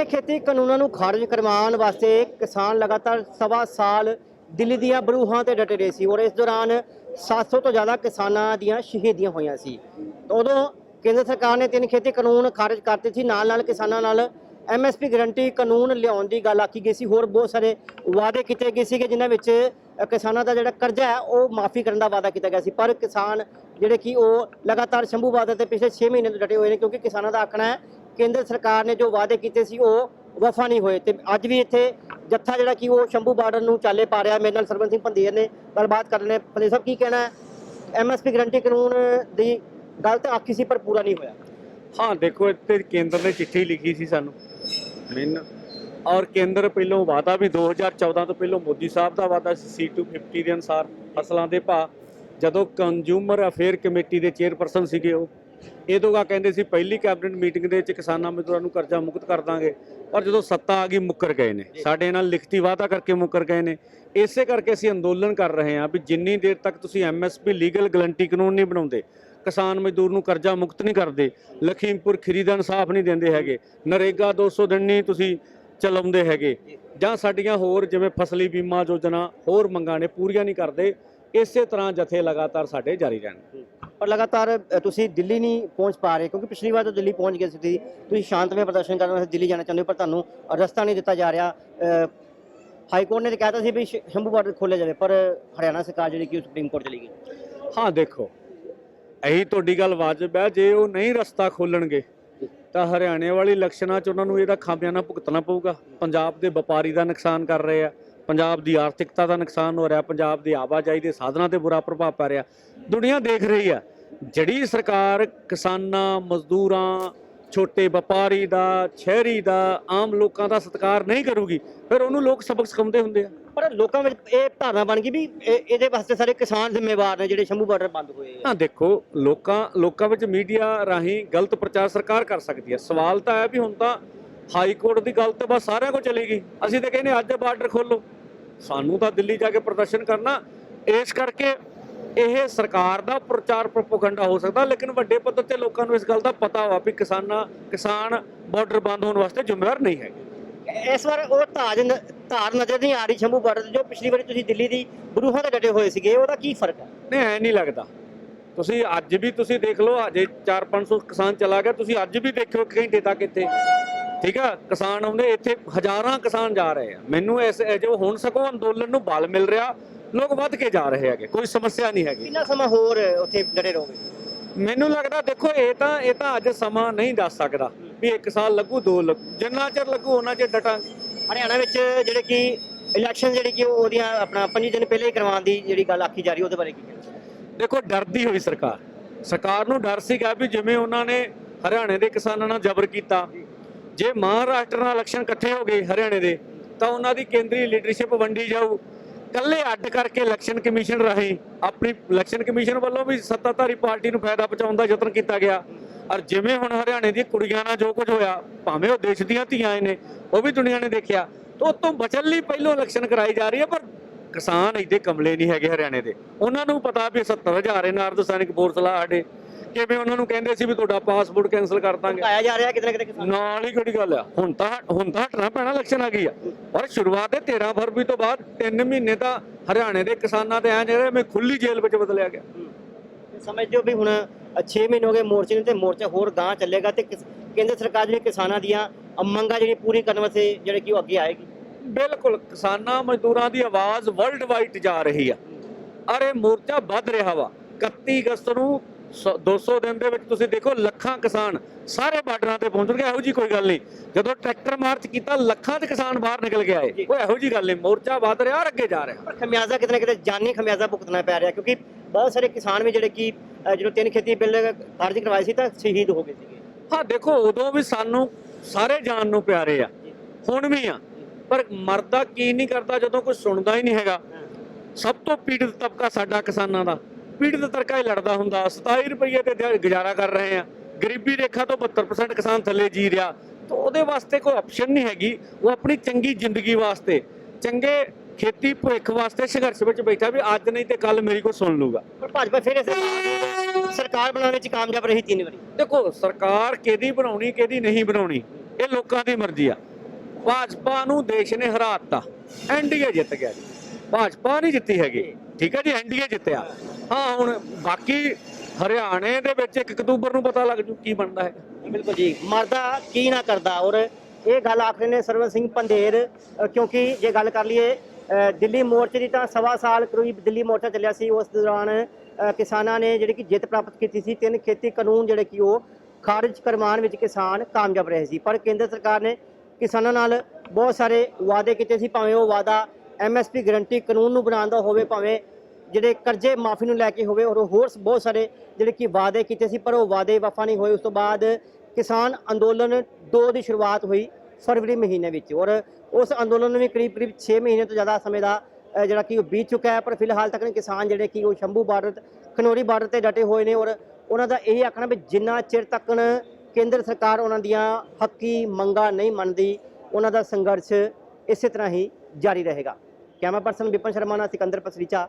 ਤਿੰਨ ਖੇਤੀ ਕਾਨੂੰਨਾਂ ਨੂੰ ਖਾਰਜ ਕਰਵਾਉਣ ਵਾਸਤੇ ਕਿਸਾਨ ਲਗਾਤਾਰ ਸਵਾ ਸਾਲ ਦਿੱਲੀ ਦੀਆਂ ਬਰੂਹਾਂ ਤੇ ਡਟੇ ਰਹੇ ਸੀ ਔਰ ਇਸ ਦੌਰਾਨ 700 ਤੋਂ ਜ਼ਿਆਦਾ ਕਿਸਾਨਾਂ ਦੀਆਂ ਸ਼ਹੀਦੀਆਂ ਹੋਈਆਂ ਸੀ। ਉਦੋਂ ਕੇਂਦਰ ਸਰਕਾਰ ਨੇ ਤਿੰਨ ਖੇਤੀ ਕਾਨੂੰਨ ਖਾਰਜ ਕਰਤੇ ਸੀ। ਨਾਲ ਨਾਲ ਕਿਸਾਨਾਂ ਨਾਲ ਐਮਐਸਪੀ ਗਰੰਟੀ ਕਾਨੂੰਨ ਲਿਆਉਣ ਦੀ ਗੱਲ ਆਖੀ ਗਈ ਸੀ। ਹੋਰ ਬਹੁਤ ਸਾਰੇ ਵਾਅਦੇ ਕੀਤੇ ਗਏ ਸੀਗੇ, ਜਿਨ੍ਹਾਂ ਵਿੱਚ ਕਿਸਾਨਾਂ ਦਾ ਜਿਹੜਾ ਕਰਜ਼ਾ ਹੈ, ਉਹ ਮਾਫੀ ਕਰਨ ਦਾ ਵਾਅਦਾ ਕੀਤਾ ਗਿਆ ਸੀ। ਪਰ ਕਿਸਾਨ ਜਿਹੜੇ ਕਿ ਉਹ ਲਗਾਤਾਰ ਸ਼ੰਭੂ ਬਾਦਲ ਤੇ ਪਿਛਲੇ 6 ਮਹੀਨੇ ਤੋਂ ਡਟੇ ਹੋਏ ਨੇ, ਕਿਉਂਕਿ ਕਿਸਾਨਾਂ ਦਾ ਆਖਣਾ ਹੈ ਕੇਂਦਰ ਸਰਕਾਰ ਨੇ ਜੋ ਵਾਅਦੇ ਕੀਤੇ ਸੀ ਉਹ ਵਫਾ ਨਹੀਂ ਹੋਏ ਤੇ ਅੱਜ ਵੀ ਇੱਥੇ ਜੱਥਾ ਜਿਹੜਾ ਕਿ ਉਹ ਸ਼ੰਭੂ ਬਾਰਡਰ ਨੂੰ ਚਾਲੇ ਪਾ ਰਿਹਾ। ਮੇਰੇ ਨਾਲ ਸਰਵਨ ਸਿੰਘ ਪੰਧੀਰ ਨੇ ਗੱਲਬਾਤ ਕਰ ਨੇ ਪੰਧੀਰ ਸਾਹਿਬ ਕੀ ਕਹਿਣਾ ਹੈ? ਐਮਐਸਪੀ ਗਰੰਟੀ ਕਾਨੂੰਨ ਦੀ ਗੱਲ ਤਾਂ ਆਖੀ ਸੀ ਪਰ ਪੂਰਾ ਨਹੀਂ ਹੋਇਆ। ਹਾਂ ਦੇਖੋ ਇੱਥੇ ਕੇਂਦਰ ਨੇ ਚਿੱਠੀ ਲਿਖੀ ਸੀ ਸਾਨੂੰ। ਮਿਨ ਔਰ ਕੇਂਦਰ ਪਹਿਲੋਂ ਵਾਅਦਾ ਵੀ 2014 ਤੋਂ ਪਹਿਲੋਂ ਮੋਦੀ ਸਾਹਿਬ ਦਾ ਵਾਅਦਾ ਸੀ C250 ਦੇ ਅਨੁਸਾਰ ਫਸਲਾਂ ਦੇ ਭਾਅ। ਜਦੋਂ ਕੰਜ਼ਿਊਮਰ ਅਫੇਅਰ ਕਮੇਟੀ ਦੇ ਚੇਅਰਪਰਸਨ ਸੀਗੇ ਉਹ ਇਹ ਤੋਂ ਗਾ ਕਹਿੰਦੇ ਸੀ ਪਹਿਲੀ ਕੈਬਨਿਟ ਮੀਟਿੰਗ ਦੇ ਵਿੱਚ ਕਿਸਾਨਾਂ ਮਜ਼ਦੂਰਾਂ ਨੂੰ ਕਰਜ਼ਾ ਮੁਕਤ ਕਰ ਦਾਂਗੇ। ਪਰ ਜਦੋਂ ਸੱਤਾ ਆ ਗਈ ਮੁੱਕਰ ਗਏ ਨੇ। ਸਾਡੇ ਨਾਲ ਲਿਖਤੀ ਵਾਅਦਾ ਕਰਕੇ ਮੁੱਕਰ ਗਏ ਨੇ। ਇਸੇ ਕਰਕੇ ਅਸੀਂ ਅੰਦੋਲਨ ਕਰ ਰਹੇ ਹਾਂ ਵੀ ਜਿੰਨੀ ਦੇਰ ਤੱਕ ਤੁਸੀਂ ਐਮਐਸਪੀ ਲੀਗਲ ਗਰੰਟੀ ਕਾਨੂੰਨ ਨਹੀਂ ਬਣਾਉਂਦੇ ਕਿਸਾਨ ਮਜ਼ਦੂਰ ਨੂੰ ਕਰਜ਼ਾ ਮੁਕਤ ਨਹੀਂ ਕਰਦੇ ਲਖੀਮਪੁਰ ਖੀਰੀ ਦਾ ਇਨਸਾਫ ਨਹੀਂ ਦਿੰਦੇ ਹੈਗੇ ਨਰੇਗਾ 200 ਦਿਨ ਨਹੀਂ ਤੁਸੀਂ ਚਲਾਉਂਦੇ ਹੈਗੇ। ਜਾਂ। ਸਾਡੀਆਂ ਹੋਰ ਜਿਵੇਂ ਫਸਲੀ ਬੀਮਾ ਯੋਜਨਾ ਹੋਰ ਮੰਗਾਂ ਨੇ ਪੂਰੀਆਂ ਨਹੀਂ ਕਰਦੇ ਇਸੇ ਤਰ੍ਹਾਂ ਜਥੇ ਲਗਾਤਾਰ ਸਾਡੇ ਜਾਰੀ ਰਹਿਣ। ਪਰ ਲਗਾਤਾਰ ਤੁਸੀਂ ਦਿੱਲੀ ਨਹੀਂ ਪਹੁੰਚ ਪਾ ਰਹੇ, ਕਿਉਂਕਿ ਪਿਛਲੀ ਵਾਰ ਤਾਂ ਦਿੱਲੀ ਪਹੁੰਚ ਗਏ ਸੀ ਤੁਸੀਂ। ਸ਼ਾਂਤਮਈ ਪ੍ਰਦਰਸ਼ਨ ਕਰਨ ਵਾਸਤੇ ਦਿੱਲੀ ਜਾਣਾ ਚਾਹੁੰਦੇ ਹੋ, ਪਰ ਤੁਹਾਨੂੰ ਰਸਤਾ ਨਹੀਂ ਦਿੱਤਾ ਜਾ ਰਿਹਾ। ਹਾਈ ਕੋਰਟ ਨੇ ਤਾਂ ਕਹਿਤਾ ਸੀ ਵੀ ਸ਼ੰਭੂ ਬਾਰਡਰ ਖੋਲ੍ਹਿਆ ਜਾਵੇ, ਪਰ ਹਰਿਆਣਾ ਸਰਕਾਰ ਜਿਹੜੀ ਕਿ ਉਹ ਸੁਪਰੀਮ ਕੋਰਟ ਚਲੀ ਗਈ। ਹਾਂ, ਦੇਖੋ, ਇਹੀ ਤੁਹਾਡੀ ਗੱਲ ਵਾਜਬ ਹੈ, ਜੇ ਉਹ ਨਹੀਂ ਰਸਤਾ ਖੋਲਣਗੇ ਤਾਂ ਹਰਿਆਣੇ ਵਾਲੀ ਇਲੈਕਸ਼ਨਾਂ 'ਚ ਉਹਨਾਂ ਨੂੰ ਇਹਦਾ ਖਾਮਿਆਨਾ ਭੁਗਤਣਾ ਪਊਗਾ। ਪੰਜਾਬ ਦੇ ਵਪਾਰੀ ਦਾ ਨੁਕਸਾਨ ਕਰ ਰਹੇ ਆ। ਪੰਜਾਬ ਦੀ ਆਰਥਿਕਤਾ ਦਾ ਨੁਕਸਾਨ ਹੋ ਰਿਹਾ ਪੰਜਾਬ ਦੀ ਆਵਾਜਾਈ ਦੇ ਸਾਧਨਾਂ ਤੇ ਬੁਰਾ ਪ੍ਰਭਾਵ ਪੈ ਰਿਹਾ। ਦੁਨੀਆ ਦੇਖ ਰਹੀ ਆ ਜਿਹੜੀ ਸਰਕਾਰ ਕਿਸਾਨਾਂ ਮਜ਼ਦੂਰਾਂ ਛੋਟੇ ਵਪਾਰੀ ਦਾ ਸ਼ਹਿਰੀ ਦਾ ਆਮ ਲੋਕਾਂ ਦਾ ਸਤਿਕਾਰ ਨਹੀਂ ਕਰੂਗੀ ਫਿਰ ਉਹਨੂੰ ਲੋਕ ਸਬਕ ਸਿਖਾਉਂਦੇ ਹੁੰਦੇ ਆ। ਪਰ ਲੋਕਾਂ ਵਿੱਚ ਇਹ ਧਾਰਨਾ ਬਣ ਗਈ ਵੀ ਇਹ- ਇਹਦੇ ਵਾਸਤੇ ਸਾਰੇ ਕਿਸਾਨ ਜ਼ਿੰਮੇਵਾਰ ਨੇ ਜਿਹੜੇ ਸ਼ੰਭੂ ਬਾਰਡਰ ਬੰਦ ਹੋਏ ਆ। ਹਾਂ ਦੇਖੋ ਲੋਕਾਂ ਲੋਕਾਂ ਵਿੱਚ ਮੀਡੀਆ ਰਾਹੀਂ ਗਲਤ ਪ੍ਰਚਾਰ ਸਰਕਾਰ ਕਰ ਸਕਦੀ ਹੈ। ਸਵਾਲ ਤਾਂ ਹੈ ਵੀ ਹੁਣ ਤਾਂ ਹਾਈ ਕੋਰਟ ਦੀ ਗੱਲ ਤਾਂ ਬਸ ਸਾਰਿਆਂ ਕੋਲ ਚਲੀ ਗਈ। ਅਸੀਂ ਤਾਂ ਕਹਿੰਦੇ ਅੱਜ ਬਾਰਡਰ ਖੋਲੋ ਸਾਨੂੰ ਤਾਂ ਦਿੱਲੀ ਜਾ ਕੇ ਪ੍ਰਦਰਸ਼ਨ ਕਰਨਾ ਇਸ ਕਰਕੇ ਇਹ ਸਰਕਾਰ ਦਾ ਪ੍ਰਚਾਰ ਪ੍ਰੋਪਗੈਂਡਾ ਹੋ ਸਕਦਾ ਲੇਕਿਨ ਵੱਡੇ ਪੱਧਰ ਤੇ ਲੋਕਾਂ ਨੂੰ ਇਸ ਗੱਲ ਦਾ ਪਤਾ ਹੋਆ ਵੀ ਕਿਸਾਨਾਂ ਕਿਸਾਨ ਬਾਰਡਰ ਬੰਦ ਹੋਣ ਵਾਸਤੇ ਜ਼ਿੰਮੇਵਾਰ ਨਹੀਂ ਹੈਗੇ। ਇਸ ਵਾਰ ਉਹ ਤਾਜ ਧਾਰ ਨਜ਼ਰ ਨਹੀਂ ਆ ਰਹੀ ਸ਼ੰਭੂ ਬਾਰਡਰ ਜੋ ਪਿਛਲੀ ਵਾਰੀ ਤੁਸੀਂ ਦਿੱਲੀ ਦੀ ਬਰੂਹਾਂ ਤੇ ਡਟੇ ਹੋਏ ਸੀਗੇ ਉਹਦਾ ਕੀ ਫ਼ਰਕ ਹੈ? ਨਹੀਂ ਐ ਨਹੀਂ ਲੱਗਦਾ। ਤੁਸੀਂ ਅੱਜ ਵੀ ਤੁਸੀਂ ਦੇਖ ਲਓ ਅਜੇ 4-500 ਕਿਸਾਨ ਚਲਾ ਗਿਆ ਤੁਸੀਂ ਅੱਜ ਵੀ ਦੇਖਿਓ ਘੰਟੇ ਤੱਕ ਇੱਥੇ ਠੀਕ ਆ ਕਿਸਾਨ ਆਉਂਦੇ ਇੱਥੇ ਹਜ਼ਾਰਾਂ ਕਿਸਾਨ ਜਾ ਰਹੇ ਆ। ਮੈਨੂੰ ਇਸ ਜੋ ਹੁਣ ਸਕੋ ਅੰਦੋਲਨ ਨੂੰ ਬਲ ਮਿਲ ਰਿਹਾ ਲੋਕ ਵੱਧ ਕੇ ਜਾ ਰਹੇ ਹੈਗੇ ਕੋਈ ਸਮੱਸਿਆ ਨਹੀਂ ਹੈਗੀ। ਕਿੰਨਾ ਸਮਾਂ ਹੋਰ ਉੱਥੇ ਡਟੇ ਰਹੋਗੇ? ਮੈਨੂੰ ਲੱਗਦਾ ਦੇਖੋ ਇਹ ਤਾਂ ਇਹ ਤਾਂ ਅੱਜ ਸਮਾਂ ਨਹੀਂ ਦੱਸ ਸਕਦਾ ਵੀ ਇੱਕ ਸਾਲ ਲੱਗੂ ਦੋ ਲੱਗੂ ਜਿੰਨਾ ਚਿਰ ਲੱਗੂ ਉਹਨਾਂ ਚਿਰ ਡਟਾਂਗੇ। ਹਰਿਆਣਾ ਵਿੱਚ ਜਿਹੜੇ ਕਿ ਇਲੈਕਸ਼ਨ ਜਿਹੜੀ ਕਿ ਉਹਦੀਆਂ ਆਪਣਾ 5 ਦਿਨ ਪਹਿਲੇ ਹੀ ਕਰਵਾਉਣ ਦੀ ਜਿਹੜੀ ਗੱਲ ਆਖੀ ਜਾ ਰਹੀ ਉਹਦੇ ਬਾਰੇ ਕੀ ਕਹਿਣਾ? ਦੇਖੋ ਡਰਦੀ ਹੋਈ ਸਰਕਾਰ। ਸਰਕਾਰ ਨੂੰ ਡਰ ਸੀਗਾ ਵੀ ਜਿਵੇਂ ਉਹਨਾਂ ਨੇ ਹਰਿਆਣੇ ਦੇ ਕਿਸਾਨਾਂ ਨਾਲ ਜ਼ਬਰ ਕੀਤਾ ਜੇ ਮਹਾਰਾਸ਼ਟਰ ਨਾਲ ਇਲੈਕਸ਼ਨ ਇਕੱਠੇ ਹੋ ਗਏ ਹਰਿਆਣੇ ਦੇ, ਤਾਂ ਉਹਨਾਂ ਦੀ ਕੇਂਦਰੀ ਲੀਡਰਸ਼ਿਪ ਵੰਡੀ ਜਾਊ। ਕੱਲੇ ਅੱਡ ਕਰਕੇ ਇਲੈਕਸ਼ਨ ਕਮਿਸ਼ਨ ਰਾਹੀਂ ਆਪਣੀ ਇਲੈਕਸ਼ਨ ਕਮਿਸ਼ਨ ਵੱਲੋਂ ਵੀ ਸੱਤਾਧਾਰੀ ਪਾਰਟੀ ਨੂੰ ਫਾਇਦਾ ਪਹੁੰਚਾਉਣ ਦਾ ਯਤਨ ਕੀਤਾ ਗਿਆ। ਔਰ ਜਿਵੇਂ ਹੁਣ ਹਰਿਆਣੇ ਦੀ ਕੁੜੀਆਂ ਨਾਲ ਜੋ ਕੁਝ ਹੋਇਆ, ਭਾਵੇਂ ਉਹ ਦੇਸ਼ ਦੀਆਂ ਧੀਆਂ ਨੇ, ਉਹ ਵੀ ਦੁਨੀਆ ਨੇ ਦੇਖਿਆ, ਤਾਂ ਉਹ ਤੋਂ ਬਚਣ ਲਈ ਪਹਿਲੋਂ ਇਲੈਕਸ਼ਨ ਕਰਾਈ ਜਾ ਰਹੀ ਹੈ, ਪਰ ਕਿਸਾਨ ਇੱਡੇ ਕਮਲੇ ਨਹੀਂ ਹੈਗੇ ਹਰਿਆਣੇ ਦੇ। ਉਹਨਾਂ ਨੂੰ ਪਤਾ ਵੀ 70000 ਹੈ ਅਰਧ ਸੈਨਿਕ ਫੋਰਸ ਲਾ ਸਾਡੇ। ਕਿਵੇਂ ਉਹਨਾਂ ਨੂੰ ਕਹਿੰਦੇ ਸੀ ਵੀ ਤੁਹਾਡਾ ਪਾਸਪੋਰਟ ਕੈਨਸਲ ਕਰ ਦਾਂਗੇ? ਆਇਆ ਜਾ ਰਿਹਾ ਕਿਤੇ ਨਾ ਕਿਤੇ ਕਿਸਾਨ ਨਾਲ ਹੀ ਕਿਹੜੀ ਗੱਲ ਆ? ਹੁਣ ਤਾਂ ਹੁਣ ਤਾਂ ਹਟਣਾ ਪੈਣਾ ਇਲੈਕਸ਼ਨ ਆ ਗਈ ਆ। ਔਰ ਸ਼ੁਰੂਆਤ ਦੇ 13 ਫਰਵਰੀ ਤੋਂ ਬਾਅਦ 3 ਮਹੀਨੇ ਤਾਂ ਹਰਿਆਣੇ ਦੇ ਕਿਸਾਨਾਂ ਤੇ ਐਂ ਜਿਹੜੇ ਮੈਂ ਖੁੱਲੀ ਜੇਲ੍ਹ ਵਿੱਚ ਬਦਲਿਆ ਗਿਆ। ਸਮਝਦੇ ਹੋ ਵੀ ਹੁਣ 6 ਮਹੀਨੇ ਹੋ ਗਏ ਮੋਰਚੇ ਨੂੰ ਤੇ ਮੋਰਚਾ ਹੋਰ ਗਾਂ ਚੱਲੇਗਾ ਤੇ ਕੇਂਦਰ ਸਰਕਾਰ ਜਿਹੜੀ ਕਿਸਾਨਾਂ ਦੀਆਂ ਮੰਗਾਂ ਜਿਹੜੀ ਪੂਰੀ ਕਰਨ ਵਾਸਤੇ ਜਿਹੜੇ ਕਿ ਉਹ ਅੱਗੇ ਆਏਗੀ। ਬਿਲਕੁਲ ਕਿਸਾਨਾਂ ਮਜ਼ਦੂਰਾਂ ਦੀ ਆਵਾਜ਼ ਵਰਲਡ ਵਾਈਡ ਜਾ ਰਹੀ ਆ। ਇਹ ਮੋਰਚਾ ਵੱਧ ਰਿਹਾ ਵਾ। 31 ਅਗਸਤ ਨੂੰ 200 ਦਿਨ ਦੇ ਵਿੱਚ ਤੁਸੀਂ ਦੇਖੋ ਲੱਖਾਂ ਕਿਸਾਨ ਸਾਰੇ ਬਾਰਡਰਾਂ ਤੇ ਪਹੁੰਚਣਗੇ ਇਹੋ ਜੀ ਕੋਈ ਗੱਲ ਨਹੀਂ। ਜਦੋਂ ਟਰੈਕਟਰ ਮਾਰਚ ਕੀਤਾ ਲੱਖਾਂ ਦੇ ਕਿਸਾਨ ਬਾਹਰ ਨਿਕਲ ਕੇ ਆਏ। ਉਹ ਇਹੋ ਜੀ ਗੱਲ ਨਹੀਂ ਮੋਰਚਾ ਵੱਧ ਰਿਹਾ ਔਰ ਅੱਗੇ ਜਾ ਰਿਹਾ। ਪਰ ਖਮਿਆਜ਼ਾ ਕਿਤੇ ਨਾ ਕਿਤੇ ਜਾਨੀ ਖਮਿਆਜ਼ਾ ਭੁਗਤਣਾ ਪੈ ਰਿਹਾ ਕਿਉਂਕਿ ਬਹੁਤ ਸਾਰੇ ਕਿਸਾਨ ਵੀ ਜਿਹੜੇ ਕਿ ਜਦੋਂ ਤਿੰਨ ਖੇਤੀ ਬਿੱਲ ਖਾਰਜ ਕਰਵਾਏ ਸੀ ਤਾਂ ਸ਼ਹੀਦ ਹੋ ਗਏ ਸੀਗੇ। ਹਾਂ ਦੇਖੋ ਉਦੋਂ ਵੀ ਸਾਨੂੰ ਸਾਰੇ ਜਾਨ ਨੂੰ ਪਿਆਰੇ ਆ। ਹੁਣ ਵੀ ਆ। ਪਰ ਮਰਦਾ ਕੀ ਨਹੀਂ ਕਰਦਾ ਜਦੋਂ ਕੋਈ ਸੁਣਦਾ ਹੀ ਨਹੀਂ ਹੈਗਾ। ਸਭ ਤੋਂ ਪੀੜਿਤ ਤਬਕਾ ਸਾਡਾ ਕਿਸਾਨਾਂ ਦਾ। ਪੀੜਿਤ ਤਰਕਾ ਹੀ ਲੜਦਾ ਹੁੰਦਾ। 27 ਰੁਪਏ ਤੇ ਗੁਜ਼ਾਰਾ ਕਰ ਰਹੇ ਆ। ਗਰੀਬੀ ਰੇਖਾ ਤੋਂ 72% ਕਿਸਾਨ ਥੱਲੇ ਜੀ ਰਿਹਾ। ਤਾਂ ਉਹਦੇ ਵਾਸਤੇ ਕੋਈ ਆਪਸ਼ਨ ਨਹੀਂ ਹੈਗੀ। ਉਹ ਆਪਣੀ ਚੰਗੀ ਜ਼ਿੰਦਗੀ ਵਾਸਤੇ ਚੰਗੇ ਖੇਤੀ ਭਵਿੱਖ ਵਾਸਤੇ ਸੰਘਰਸ਼ ਵਿੱਚ ਬੈਠਾ ਵੀ ਅੱਜ ਨਹੀਂ ਤੇ ਕੱਲ ਮੇਰੀ ਕੋ ਸੁਣ ਲੂਗਾ। ਪਰ ਭਾਜਪਾ ਫਿਰ ਸਰਕਾਰ ਬਣਾਉਣ ਵਿੱਚ ਕਾਮਯਾਬ ਰਹੀ ਤਿੰਨ ਵਾਰੀ। ਦੇਖੋ ਸਰਕਾਰ ਕਿਹਦੀ ਬਣਾਉਣੀ ਕਿਹਦੀ ਨਹੀਂ ਬਣਾਉਣੀ ਇਹ ਲੋਕਾਂ ਦੀ ਮਰਜ਼ੀ ਆ। ਭਾਜਪਾ ਨੂੰ ਦੇਸ਼ ਨੇ ਹਰਾਤਾ। ਐਨਡੀਏ ਜਿੱਤ ਗਿਆ ਜੀ। ਭਾਜਪਾ ਨਹੀਂ ਜਿੱਤੀ ਹੈਗੀ। ਠੀਕ ਹੈ ਜੀ ਐਨਡੀਏ ਜਿੱਤਿਆ। ਹਾਂ ਹੁਣ ਬਾਕੀ ਹਰਿਆਣੇ ਦੇ ਵਿੱਚ 1 ਅਕਤੂਬਰ ਨੂੰ ਪਤਾ ਲੱਗ ਜੂ ਕੀ ਬਣਦਾ ਹੈ ਬਿਲਕੁਲ ਜੀ ਮਰਦਾ ਕੀ ਨਾ ਕਰਦਾ। ਔਰ ਇਹ ਗੱਲ ਆਖਰੇ ਨੇ ਸਰਵਨ ਸਿੰਘ ਪੰਧੇਰ ਅ, ਕਿਉਂਕਿ ਜੇ ਗੱਲ ਕਰ ਲਈਏ ਅ, ਦਿੱਲੀ ਮੋਰਚੇ ਦੀ ਤਾਂ ਸਵਾ ਸਾਲ ਕਰੀਬ ਦਿੱਲੀ ਮੋਰਚਾ ਚੱਲਿਆ ਸੀ। ਉਸ ਦੌਰਾਨ ਅ, ਕਿਸਾਨਾਂ ਨੇ ਜਿਹੜੀ ਕਿ ਜਿੱਤ ਪ੍ਰਾਪਤ ਕੀਤੀ ਸੀ ਤਿੰਨ ਖੇਤੀ ਕਾਨੂੰਨ ਜਿਹੜੇ ਕਿ ਉਹ ਖਾਰਜ ਕਰਵਾਉਣ ਵਿੱਚ ਕਿਸਾਨ ਕਾਮਯਾਬ ਰਹੇ ਸੀ। ਪਰ ਕੇਂਦਰ ਸਰਕਾਰ ਨੇ ਕਿਸਾਨਾਂ ਨਾਲ ਬਹੁਤ ਸਾਰੇ ਵਾਅਦੇ ਕੀਤੇ ਸੀ ਭਾਵੇਂ ਉਹ ਵਾਅਦਾ ਐਮਐਸਪੀ ਗਰੰਟੀ ਕਾਨੂੰਨ ਨੂੰ ਬਣਾਉਣ ਦਾ ਹੋਵੇ ਭਾਵੇਂ ਜਿਹੜੇ ਕਰਜ਼ੇ ਮਾਫੀ ਨੂੰ ਲੈ ਕੇ ਹੋਵੇ ਔਰ ਹੋਰ ਬਹੁਤ ਸਾਰੇ ਜਿਹੜੇ ਕਿ ਵਾਅਦੇ ਕੀਤੇ ਸੀ, ਪਰ ਉਹ ਵਾਅਦੇ ਵਫਾ ਨਹੀਂ ਹੋਏ। ਉਸ ਤੋਂ ਬਾਅਦ ਕਿਸਾਨ ਅੰਦੋਲਨ ਦੋ ਦੀ ਸ਼ੁਰੂਆਤ ਹੋਈ ਫਰਵਰੀ ਮਹੀਨੇ ਵਿੱਚ ਔਰ ਉਸ ਅੰਦੋਲਨ ਨੂੰ ਵੀ ਕਰੀਬ ਕਰੀਬ 6 ਮਹੀਨੇ ਤੋਂ ਜ਼ਿਆਦਾ ਸਮੇਂ ਦਾ ਜਿਹੜਾ ਕਿ ਉਹ ਬੀਤ ਚੁੱਕਾ ਹੈ। ਪਰ ਫਿਲਹਾਲ ਤੱਕ ਕਿਸਾਨ ਜਿਹੜੇ ਕਿ ਉਹ ਸ਼ੰਭੂ ਬਾਰਡਰ ਖਨੋਰੀ ਬਾਰਡਰ ਤੇ ਡਟੇ ਹੋਏ ਨੇ ਔਰ ਉਹਨਾਂ ਦਾ ਇਹ ਆਖਣਾ ਵੀ ਜਿੰਨਾ ਚਿਰ ਤੱਕ ਕੇਂਦਰ ਸਰਕਾਰ ਉਹਨਾਂ ਦੀਆਂ ਹੱਕੀ ਮੰਗਾਂ ਨਹੀਂ ਮੰਨਦੀ, ਉਹਨਾਂ ਦਾ ਸੰਘਰਸ਼ ਇਸੇ ਤਰ੍ਹਾਂ ਹੀ ਜਾਰੀ ਰਹੇਗਾ। ਕੈਮਰਾ ਪਰਸਨ ਵਿਪਨ ਸ਼ਰਮਾ ਨਾਲ ਸਿਕੰਦਰ ਪਸਰੀਚਾ